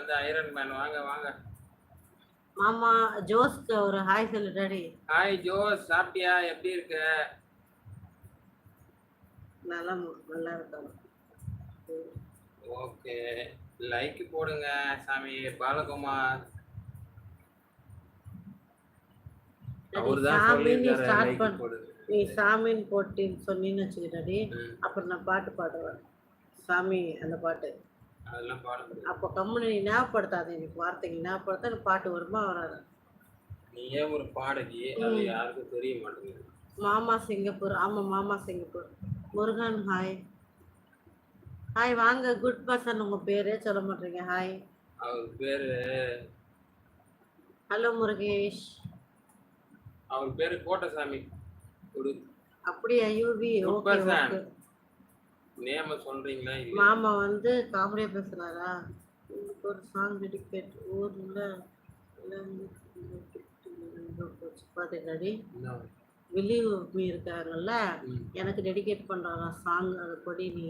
வந்து iron man வாங்க வாங்க. மாமா ஜோஸ்க்கு ஒரு ஹாய் சொல்லு டாடி ஹாய் ஜோஸ். சாப்பிட்டியா? எப்படி இருக்க? நல்லா நல்லா இருக்காங்க ஓகே. லைக் போடுங்க சாமி. பாலகுமார். அவர் தான் சாமி நீ சொல்லியிருக்காரு லைக் போடுங்க நீ சாமின்னு போட்டின்னு சொன்னீன்னு வச்சுக்கிட்டாடி அப்புறம் நான் பாட்டு பாடுவேன் சாமி அந்த பாட்டு. அப்போ கம்முனு நீ ஞாபகப்படுத்தாத எனக்கு வார்த்தைக்கு ஞாபகப்படுத்த பாட்டு வருமா வராது. நீயே ஒரு பாடகி? அது யாருக்கும் தெரிய மாட்டேங்குது. மாமா சிங்கப்பூர் ஆமாம் மாமா சிங்கப்பூர். முருகன் ஹாய். ஹாய் வாங்க குட் பர்சன் உங்கள் பேரே சொல்ல மாட்டீங்க ஹாய். அவர் பேரு ஹலோ முருகேஷ். அவர் பேரு கோட்டசாமி. அப்படியா person. ஓகே. நேம சொல்றீங்களா? மாமா வந்து பேசுனாரா உங்களுக்கு ஒரு சாங் டெடிகேட் ஊரில் வில்லிவு மீ. இருக்காங்கல்ல எனக்கு டெடிகேட் பண்ணுறாங்க சாங் அது கொடி நீ.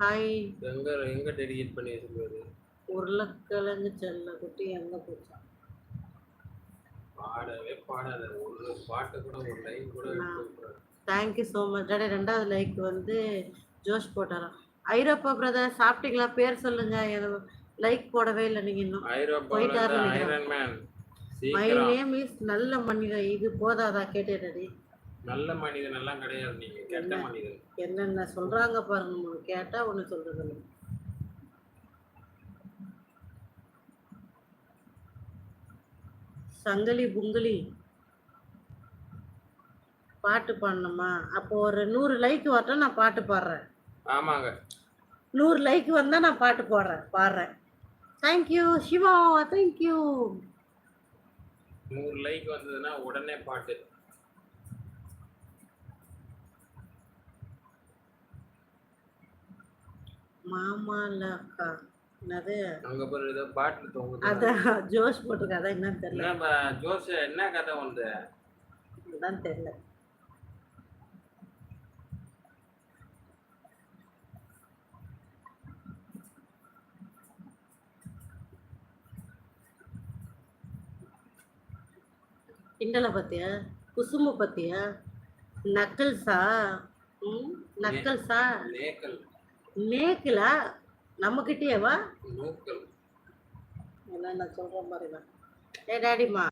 ஹாய் எங்க எங்க டெடிகேட் பண்ணி வச்சிருக்காரு? உருளைக்கிழங்கு செல்ல குட்டி எங்கே போச்சா? பாடவே பாடாத. ஒரு பாட்டு கூட ஒரு லைன் கூட தேங்க்யூ ஸோ மச் ரெண்டாவது லைக் வந்து ஜோஷ் போட்டாராம் ஐரோப்பா பிரதர் சாப்பிட்டீங்களா? பேர் சொல்லுங்க. லைக் போடவே இல்லை நீங்கள் இன்னும். போயிட்டாரு மை நேம் இஸ் நல்ல மனிதன். இது போதாதா? கேட்டேடி நல்ல மனிதன் எல்லாம் கிடையாது நீங்க. கெட்ட என்ன? மனிதன். என்னென்ன சொல்கிறாங்க பாருங்க. உங்களுக்கு கேட்டால் ஒன்று சொல்கிறது இல்லை. சங்கிலி புங்கிலி. பாட்டு பாடணுமா? அப்போ ஒரு நூறு லைக் வரட்டும் நான் பாட்டு பாடுறேன். ஆமாங்க. நூறு லைக் வந்தால் நான் பாட்டு பாடுறேன் பாடுறேன். Thank you Shiva thank you நூறு லைக் வந்ததுன்னா உடனே பாட்டு. மாமால அக்கா என்னது? அங்க போய் ஏதோ பாட்டு தொங்குது. அதான் ஜோஷ் போட்டிருக்கா அதான் என்னன்னு தெரியல. என்ன ஜோஸ் என்ன கதை வந்து அதான் தெரியல. கிண்டலை பத்தியா குசுமு பத்தியா நக்கல்ஸா? ம் நக்கல்ஸா? நேக்கல் நேக்கிலா நம்மக்கிட்டேவா நான் சொல்ற மாதிரி தான். ஏ டாடிமா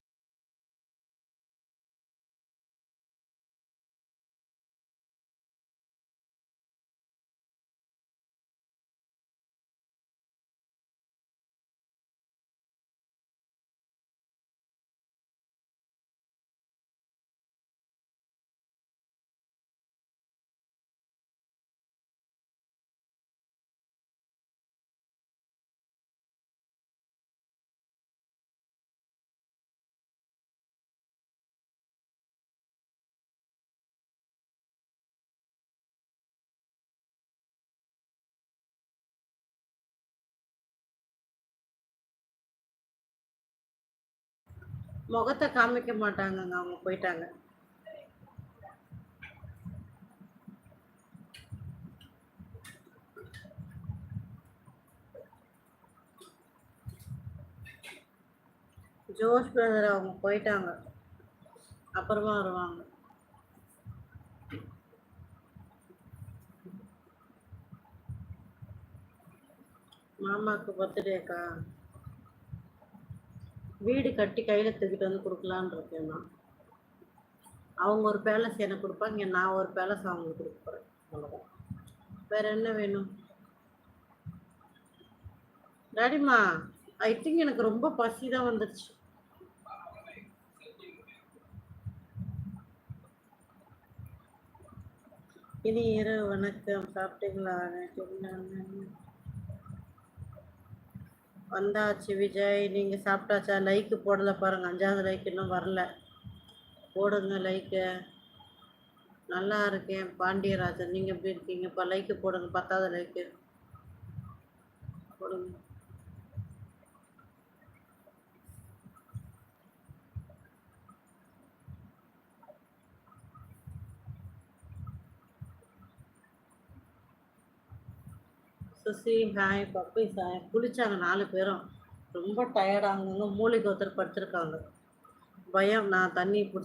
முகத்தை காமிக்க மாட்டாங்கங்க அவங்க போயிட்டாங்க. ஜோஷ் பிரதர் அவங்க போயிட்டாங்க. அப்புறமா வருவாங்க. மாமாவுக்கு பர்த்டேக்கா வீடு கட்டி கையில் தூக்கிட்டு வந்து கொடுக்கலான்னு இருக்கேன் நான். அவங்க ஒரு பேலஸ் எனக்கு கொடுப்பாங்க நான் ஒரு பேலஸ் அவங்களுக்கு கொடுக்க போகிறேன் அவ்வளோதான் வேறு என்ன வேணும்? டாடிமா ஐ திங்க் எனக்கு ரொம்ப பசி தான் வந்துடுச்சு இனி இரவு வணக்கம். சாப்பிட்டீங்களா? வந்தாச்சு விஜய் நீங்கள் சாப்பிட்டாச்சா? லைக்கு போடலை பாருங்கள் அஞ்சாவது லைக் இன்னும் வரல. போடுங்க லைக்கு நல்லா இருக்கேன் பாண்டியராஜன். நீங்கள் எப்படி இருக்கீங்கப்பா லைக்கு போடுங்க பத்தாவது லைக்கு போடுங்க. சுசி ஹாய் பப்பி சாய். குளிச்சாங்க நாலு பேரும். ரொம்ப டயர்டாக மூளைக்கு ஒருத்தர் படுத்திருக்காங்க. பயம். நான் தண்ணி பிடிச்சி